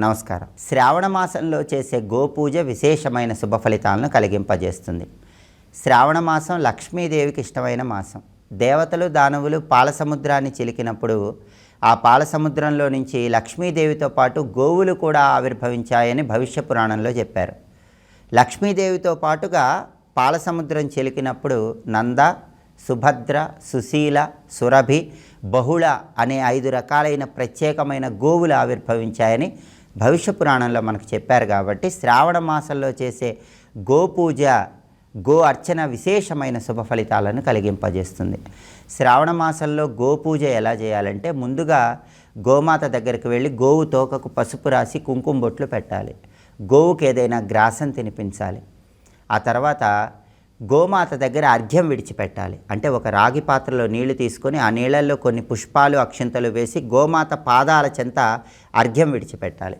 నమస్కారం. శ్రావణ మాసంలో చేసే గోపూజ విశేషమైన శుభ ఫలితాలను కలిగింపజేస్తుంది. శ్రావణ మాసం లక్ష్మీదేవికి ఇష్టమైన మాసం. దేవతలు దానవులు పాలసముద్రాన్ని చిలికినప్పుడు ఆ పాలసముద్రంలో నుంచి లక్ష్మీదేవితో పాటు గోవులు కూడా ఆవిర్భవించాయని భవిష్య పురాణంలో చెప్పారు. లక్ష్మీదేవితో పాటుగా పాలసముద్రం చిలికినప్పుడు నంద సుభద్ర సుశీల సురభి బహుళ అనే ఐదు రకాలైన ప్రత్యేకమైన గోవులు ఆవిర్భవించాయని భవిష్య పురాణంలో మనకు చెప్పారు కాబట్టి శ్రావణ మాసంలో చేసే గోపూజ గో అర్చన విశేషమైన శుభ ఫలితాలను కలిగింపజేస్తుంది. శ్రావణ మాసంలో గోపూజ ఎలా చేయాలంటే ముందుగా గోమాత దగ్గరికి వెళ్ళి గోవు తోకకు పసుపు రాసి కుంకుమ బొట్లు పెట్టాలి. గోవుకి ఏదైనా గ్రాసం తినిపించాలి. ఆ తర్వాత గోమాత దగ్గర అర్ఘ్యం విడిచిపెట్టాలి. అంటే ఒక రాగి పాత్రలో నీళ్ళు తీసుకొని ఆ నీళ్ళల్లో కొన్ని పుష్పాలు అక్షింతలు వేసి గోమాత పాదాల చెంత అర్ఘ్యం విడిచిపెట్టాలి.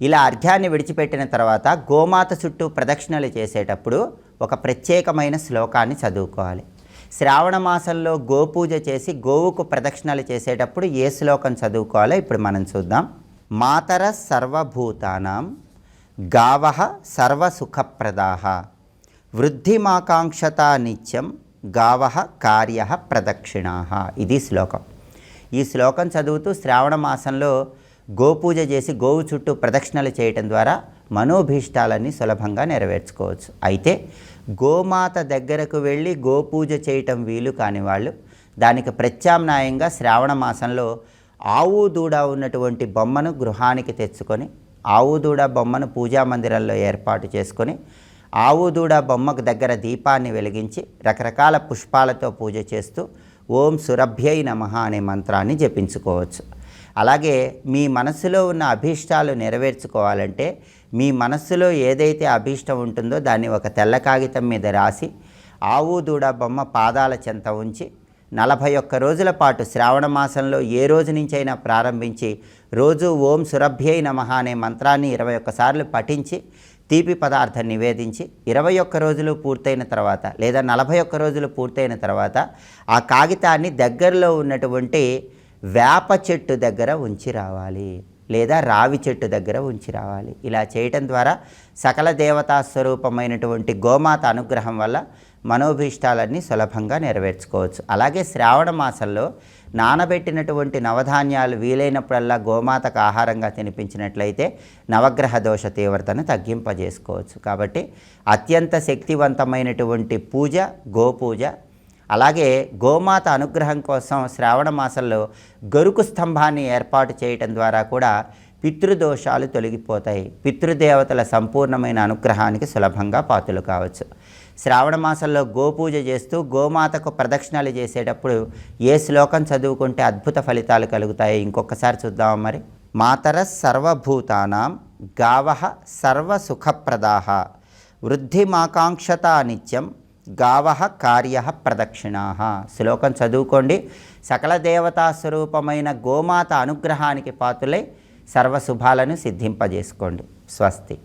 ఇలా అర్ఘ్యాన్ని విడిచిపెట్టిన తర్వాత గోమాత చుట్టూ ప్రదక్షిణలు చేసేటప్పుడు ఒక ప్రత్యేకమైన శ్లోకాన్ని చదువుకోవాలి. శ్రావణ మాసంలో గోపూజ చేసి గోవుకు ప్రదక్షిణలు చేసేటప్పుడు ఏ శ్లోకం చదువుకోవాలో ఇప్పుడు మనం చూద్దాం. మాతర సర్వభూతానాం గావ సర్వసుఖప్రదాహ. వృద్ధిమాకాంక్షత నిత్యం గావ కార్య ప్రదక్షిణా. ఇది శ్లోకం. ఈ శ్లోకం చదువుతూ శ్రావణ మాసంలో గోపూజ చేసి గోవు చుట్టూ ప్రదక్షిణలు చేయటం ద్వారా మనోభీష్టాలన్నీ సులభంగా నెరవేర్చుకోవచ్చు. అయితే గోమాత దగ్గరకు వెళ్ళి గోపూజ చేయటం వీలు కాని వాళ్ళు దానికి ప్రత్యామ్నాయంగా శ్రావణ మాసంలో ఆవు దూడ ఉన్నటువంటి బొమ్మను గృహానికి తెచ్చుకొని ఆవు దూడ బొమ్మను పూజా మందిరంలో ఏర్పాటు చేసుకొని ఆవు దూడ బొమ్మకు దగ్గర దీపాన్ని వెలిగించి రకరకాల పుష్పాలతో పూజ చేస్తూ ఓం సురభ్యై నమ అనే మంత్రాన్ని జపించుకోవచ్చు. అలాగే మీ మనస్సులో ఉన్న అభీష్టాలు నెరవేర్చుకోవాలంటే మీ మనస్సులో ఏదైతే అభీష్టం ఉంటుందో దాన్ని ఒక తెల్ల కాగితం మీద రాసి ఆవు దూడ బొమ్మ పాదాల చెంత ఉంచి నలభై ఒక్క రోజుల పాటు శ్రావణ మాసంలో ఏ రోజు నుంచైనా ప్రారంభించి రోజు ఓం సురభ్యై నమ అనే మంత్రాన్ని ఇరవై ఒక్కసార్లు పఠించి తీపి పదార్థం నివేదించి ఇరవై ఒక్క రోజులు పూర్తయిన తర్వాత లేదా నలభై ఒక్క రోజులు పూర్తయిన తర్వాత ఆ కాగితాన్ని దగ్గరలో ఉన్నటువంటి వేప చెట్టు దగ్గర ఉంచి రావాలి లేదా రావి చెట్టు దగ్గర ఉంచి రావాలి. ఇలా చేయటం ద్వారా సకల దేవతా స్వరూపమైనటువంటి గోమాత అనుగ్రహం వల్ల మనోభీష్టాలన్నీ సులభంగా నెరవేర్చుకోవచ్చు. అలాగే శ్రావణ మాసంలో నానబెట్టినటువంటి నవధాన్యాలు వీలైనప్పుడల్లా గోమాతకు ఆహారంగా తినిపించినట్లయితే నవగ్రహ దోష తీవ్రతను తగ్గింపజేసుకోవచ్చు. కాబట్టి అత్యంత శక్తివంతమైనటువంటి పూజ గోపూజ అలాగే గోమాత అనుగ్రహం కోసం శ్రావణ మాసంలో గరుకు స్తంభాన్ని ఏర్పాటు చేయటం ద్వారా కూడా పితృదోషాలు తొలగిపోతాయి. పితృదేవతల సంపూర్ణమైన అనుగ్రహానికి సులభంగా పాతులు కావచ్చు. శ్రావణ మాసంలో గోపూజ చేస్తూ గోమాతకు ప్రదక్షిణలు చేసేటప్పుడు ఏ శ్లోకం చదువుకుంటే అద్భుత ఫలితాలు కలుగుతాయి? ఇంకొకసారి చూద్దాం మరి. మాతర సర్వభూతానాం గావ సర్వసుఖప్రదాహ వృద్ధిమాకాంక్షత నిత్యం గావ కార్య ప్రదక్షిణా. శ్లోకం చదువుకోండి. సకల దేవతా స్వరూపమైన గోమాత అనుగ్రహానికి పాతులై సర్వశుభాలను సిద్ధింపజేసుకోండి. స్వస్తి.